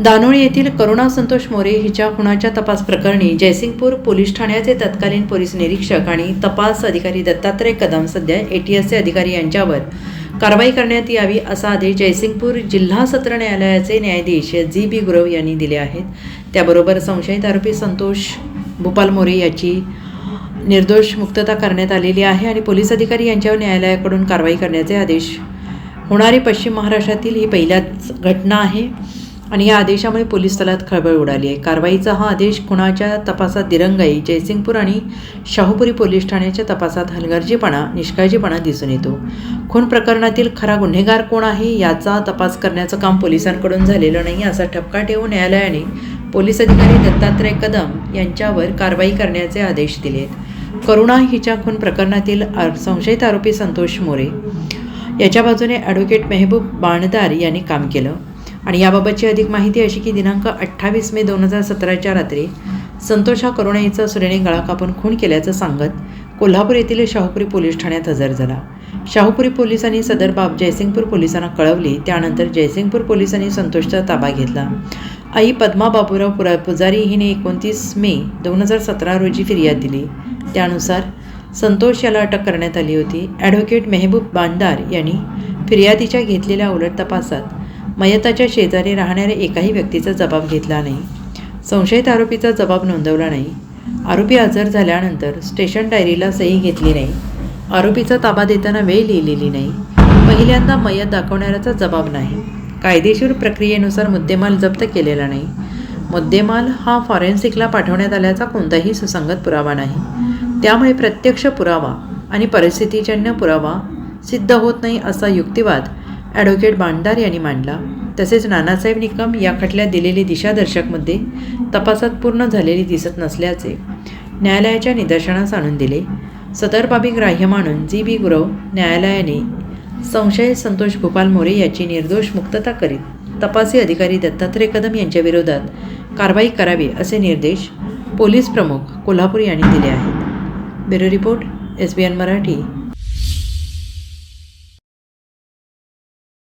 दानोळी येथील करुणा संतोष मोरे हिच्या खुनाच्या तपास प्रकरणी जयसिंगपूर पोलीस ठाण्याचे तत्कालीन पोलीस निरीक्षक आणि तपास अधिकारी दत्तात्रय कदम सध्या एटीएसचे अधिकारी यांच्यावर कारवाई करण्यात यावी असा आदेश जयसिंगपूर जिल्हा सत्र न्यायालयाचे न्यायाधीश जी बी गुरव यांनी दिले आहेत. त्याबरोबर संशयित आरोपी संतोष भूपाल मोरे याची निर्दोष मुक्तता करण्यात आलेली आहे आणि पोलीस अधिकारी यांच्यावर न्यायालयाकडून कारवाई करण्याचे आदेश होणारी पश्चिम महाराष्ट्रातील ही पहिल्याच घटना आहे. आणि या आदेशामुळे पोलीस दलात खळबळ उडाली आहे. कारवाईचा हा आदेश खुणाच्या तपासात दिरंगाई जयसिंगपूर आणि शाहूपुरी पोलीस ठाण्याच्या तपासात हलगर्जीपणा निष्काळजीपणा दिसून येतो. खून प्रकरणातील खरा गुन्हेगार कोण आहे याचा तपास करण्याचं काम पोलिसांकडून झालेलं नाही असा ठपका ठेवून न्यायालयाने पोलीस अधिकारी दत्तात्रय कदम यांच्यावर कारवाई करण्याचे आदेश दिलेत करुणा हिच्या खून प्रकरणातील संशयित आरोपी संतोष मोरे याच्या बाजूने ॲडव्होकेट मेहबूब बाणदार यांनी काम केलं. आणि याबाबतची अधिक माहिती अशी की दिनांक अठ्ठावीस मे दोन हजार सतराच्या रात्री संतोष हा करुणाईचा सुरेने गळा कापून खून केल्याचं सांगत कोल्हापूर येथील शाहूपुरी पोलीस ठाण्यात हजर झाला. शाहूपुरी पोलिसांनी सदर बाब जयसिंगपूर पोलिसांना कळवली त्यानंतर जयसिंगपूर पोलिसांनी संतोषचा ताबा घेतला. आई पद्मा बाबूराव पुरा पुजारी हिने एकोणतीस मे दोन हजार सतरा रोजी फिर्याद दिली. त्यानुसार संतोष याला अटक करण्यात आली होती. ॲडव्होकेट मेहबूब बांदार यांनी फिर्यादीच्या घेतलेल्या उलट तपासात मयताच्या शेजारी राहणाऱ्या एकाही व्यक्तीचा जबाब घेतला नाही. संशयित आरोपीचा जबाब नोंदवला नाही. आरोपी हजर झाल्यानंतर स्टेशन डायरीला सही घेतली नाही. आरोपीचा ताबा देताना वेळ लिहिलेली नाही. पहिल्यांदा मयत दाखवणाऱ्याचा जबाब नाही. कायदेशीर प्रक्रियेनुसार मुद्देमाल जप्त केलेला नाही. मुद्देमाल हा फॉरेन्सिकला पाठवण्यात आल्याचा कोणताही सुसंगत पुरावा नाही. त्यामुळे प्रत्यक्ष पुरावा आणि परिस्थितीजन्य पुरावा सिद्ध होत नाही असा युक्तिवाद ॲडव्होकेट बांडार यांनी मांडला. तसेच नानासाहेब निकम या खटल्यात दिलेले दिशादर्शकमध्ये तपासात पूर्ण झालेली दिसत नसल्याचे न्यायालयाच्या निदर्शनास आणून दिले. सदर बाबी ग्राह्य मानून जी बी गुरव न्यायालयाने संशयित संतोष गोपाल मोरे याची निर्दोष मुक्तता करीत तपासी अधिकारी दत्तात्रय कदम यांच्या विरोधात कारवाई करावी असे निर्देश पोलीस प्रमुख कोल्हापूर यांनी दिले आहेत. Bureau report S B N Marathi.